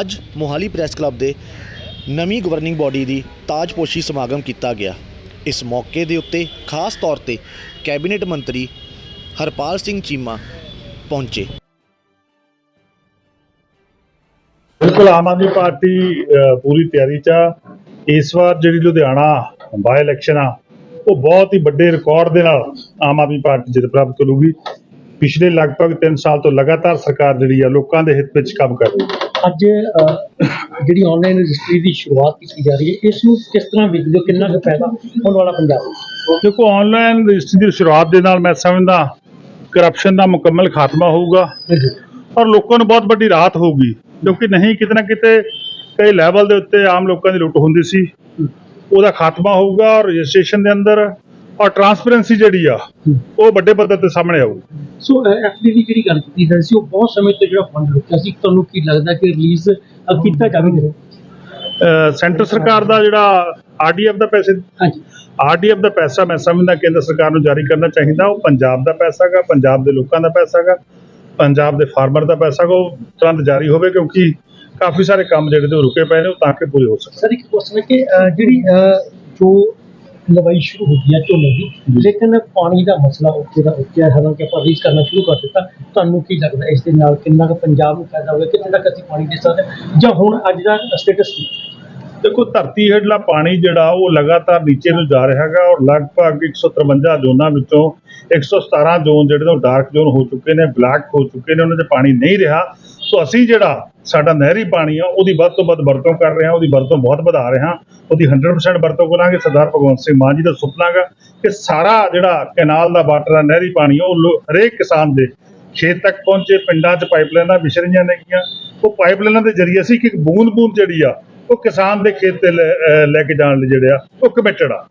ਅੱਜ Mohali press club ਦੇ ਨਵੀਂ ਗਵਰਨਿੰਗ ਬਾਡੀ ਦੀ ਤਾਜਪੋਸ਼ੀ ਸਮਾਗਮ ਕੀਤਾ ਗਿਆ। ਇਸ ਮੌਕੇ ਦੇ ਉੱਤੇ ਖਾਸ ਤੌਰ ਤੇ ਕੈਬਨਿਟ ਮੰਤਰੀ ਹਰਪਾਲ ਸਿੰਘ ਚੀਮਾ ਪਹੁੰਚੇ। ਬਿਲਕੁਲ ਆਮ ਆਦਮੀ ਪਾਰਟੀ ਪੂਰੀ ਤਿਆਰੀ ਚ ਆ। ਇਸ ਵਾਰ ਜਿਹੜੀ ਲੁਧਿਆਣਾ ਬਾਈ ਇਲੈਕਸ਼ਨ ਆ, ਉਹ ਬਹੁਤ ਹੀ ਵੱਡੇ ਰਿਕਾਰਡ ਦੇ ਨਾਲ ਆਮ ਆਦਮੀ ਪਾਰਟੀ ਜਿੱਤ ਪ੍ਰਾਪਤ ਕਰੂਗੀ। ਪਿਛਲੇ ਲਗਭਗ 3 ਸਾਲ ਤੋਂ ਲਗਾਤਾਰ ਸਰਕਾਰ ਜਿਹੜੀ ਆ, ਲੋਕਾਂ ਦੇ ਹਿੱਤ ਵਿੱਚ ਕੰਮ ਕਰ ਰਹੀ ਹੈ। ਅੱਜ ਜਿਹੜੀ ਆਨਲਾਈਨ ਰਜਿਸਟਰੀ ਦੀ ਸ਼ੁਰੂਆਤ ਕੀਤੀ ਜਾ ਰਹੀ ਹੈ ਇਸ ਨੂੰ ਕਿਸ ਤਰ੍ਹਾਂ ਵੇਖਦੇ ਹੋ? ਕਿੰਨਾ ਕੁ ਫਾਇਦਾ ਹੋਣ ਵਾਲਾ ਪੰਜਾਬ ਦੇਖੋ ਆਨਲਾਈਨ ਰਜਿਸਟਰੀ ਦੀ ਸ਼ੁਰੂਆਤ ਦੇ ਨਾਲ ਮੈਂ ਸਮਝਦਾ ਕਰਪਸ਼ਨ ਦਾ ਮੁਕੰਮਲ ਖਾਤਮਾ ਹੋਊਗਾ ਔਰ ਲੋਕਾਂ ਨੂੰ ਬਹੁਤ ਵੱਡੀ ਰਾਹਤ ਹੋਊਗੀ ਕਿਉਂਕਿ ਨਹੀਂ ਕਿਤੇ ਨਾ ਕਿਤੇ ਕਈ ਲੈਵਲ ਦੇ ਉੱਤੇ ਆਮ ਲੋਕਾਂ ਦੀ ਲੁੱਟ ਹੁੰਦੀ ਸੀ। ਉਹਦਾ ਖਾਤਮਾ ਹੋਊਗਾ ਔਰ ਰਜਿਸਟ੍ਰੇਸ਼ਨ ਦੇ ਅੰਦਰ ਔਰ ਟਰਾਂਸਪੇਰੈਂਸੀ ਜਿਹੜੀ ਆ ਉਹ ਵੱਡੇ ਪੱਧਰ ਤੇ ਸਾਹਮਣੇ ਆਊਗੀ। ਸੋ ਐਫਡੀ ਦੀ ਜਿਹੜੀ ਗੱਲ ਕੀਤੀ ਰਹੀ ਸੀ ਉਹ ਬਹੁਤ ਸਮੇਂ ਤੋਂ ਜਿਹੜਾ ਫੰਡ ਰੁਕਿਆ ਸੀ ਤੁਹਾਨੂੰ ਕੀ ਲੱਗਦਾ ਕਿ ਰਿਲੀਜ਼ ਕੀਤਾ ਜਾਵੇਗਾ? ਸੈਂਟਰ ਸਰਕਾਰ ਦਾ ਜਿਹੜਾ ਆਰਡੀਐਫ ਦਾ ਪੈਸੇ ਹਾਂਜੀ। ਆਰਡੀਐਫ ਦਾ ਪੈਸਾ ਮੈਂ ਸਮਝਦਾ ਕੇਂਦਰ ਸਰਕਾਰ ਨੂੰ ਜਾਰੀ ਕਰਨਾ ਚਾਹੀਦਾ। ਉਹ ਪੰਜਾਬ ਦਾ ਪੈਸਾ ਹੈਗਾ ਪੰਜਾਬ ਦੇ ਲੋਕਾਂ ਦਾ ਪੈਸਾ ਹੈਗਾ ਪੰਜਾਬ ਦੇ ਫਾਰਮਰ ਦਾ ਪੈਸਾ ਉਹ ਤੁਰੰਤ ਜਾਰੀ ਹੋਵੇ ਕਿਉਂਕਿ ਕਾਫੀ ਸਾਰੇ ਕੰਮ ਜਿਹੜੇ ਤੇ ਰੁਕੇ ਪਏ ਨੇ ਉਹ ਤਾਂ ਕਿ ਪੂਰੇ ਹੋ ਸਕਣ। ਸਰ ਇੱਕ ਕੁਐਸਚਨ ਹੈ ਕਿ ਜਿਹੜੀ ਜੋ ਲਵਾਈ ਸ਼ੁਰੂ ਹੋ ਗਈ ਹੈ ਝੋਨੇ ਦੀ। ਲੇਕਿਨ ਪਾਣੀ ਦਾ ਮਸਲਾ ਉੱਥੇ ਦਾ ਉੱਥੇ ਹੈ। ਹਾਲਾਂਕਿ ਆਪਾਂ ਰੀਚ ਕਰਨਾ ਸ਼ੁਰੂ ਕਰ ਦਿੱਤਾ। ਤੁਹਾਨੂੰ ਕੀ ਲੱਗਦਾ ਇਸ ਦੇ ਨਾਲ ਕਿੰਨਾ ਕੁ ਪੰਜਾਬ ਨੂੰ ਫਾਇਦਾ ਹੋਵੇਗਾ ਕਿੰਨੇ ਤੱਕ ਅਸੀਂ ਪਾਣੀ ਦੇ ਸਕਦੇ? ਹਾਂ? ਜਾਂ ਹੁਣ ਅੱਜ ਦਾ ਸਟੇਟਸ ਦੇਖੋ ਧਰਤੀ ਹੇਠਲਾ ਪਾਣੀ ਜਿਹੜਾ ਉਹ ਲਗਾਤਾਰ ਨੀਚੇ ਨੂੰ ਜਾ ਰਿਹਾ ਹੈਗਾ ਔਰ ਲਗਭਗ 153 ਜ਼ੋਨਾਂ ਵਿੱਚੋਂ 117 ਜ਼ੋਨ ਜਿਹੜੇ ਤੋਂ ਡਾਰਕ ਜ਼ੋਨ ਹੋ ਚੁੱਕੇ ਨੇ ਬਲੈਕ ਹੋ ਚੁੱਕੇ ਨੇ। ਉਹਨਾਂ 'ਚ ਪਾਣੀ ਨਹੀਂ ਰਿਹਾ। ਸੋ ਅਸੀਂ ਜਿਹੜਾ ਸਾਡਾ ਨਹਿਰੀ ਪਾਣੀ ਆ, ਉਹਦੀ ਵੱਧ ਤੋਂ ਵੱਧ ਵਰਤੋਂ ਕਰ ਰਹੇ ਹਾਂ, ਉਹਦੀ ਵਰਤੋਂ ਬਹੁਤ ਵਧਾ ਰਹੇ ਹਾਂ। ਉਹਦੀ 100% ਵਰਤੋਂ ਕਰਾਂਗੇ, ਸਰਦਾਰ ਭਗਵੰਤ ਸਿੰਘ ਮਾਨ ਜੀ ਦਾ ਸੁਪਨਾ ਹੈਗਾ ਕਿ ਸਾਰਾ ਜਿਹੜਾ ਕੈਨਾਲ ਦਾ ਵਾਟਰ ਆ ਨਹਿਰੀ ਪਾਣੀ ਉਹ ਲੋ- ਹਰੇਕ ਕਿਸਾਨ ਦੇ ਖੇਤ ਤੱਕ ਪਹੁੰਚੇ, ਪਿੰਡਾਂ 'ਚ ਪਾਈਪਲਾਈਨਾਂ ਵਿਛ ਰਹੀਆਂ ਨੇਗੀਆਂ। ਉਹ ਪਾਈਪਲਾਈਨਾਂ ਦੇ ਜ਼ਰੀਏ ਅਸੀਂ ਕਿ ਬੂੰਦ ਬੂੰਦ ਜਿਹੜੀ ਆ, ਉਹ ਕਿਸਾਨ ਦੇ ਖੇਤ ਤੇ ਲੈ ਲੈ ਕੇ ਜਾਣ ਲਈ ਜਿਹੜੇ ਆ, ਉਹ ਕਮਿਟਡ ਆ।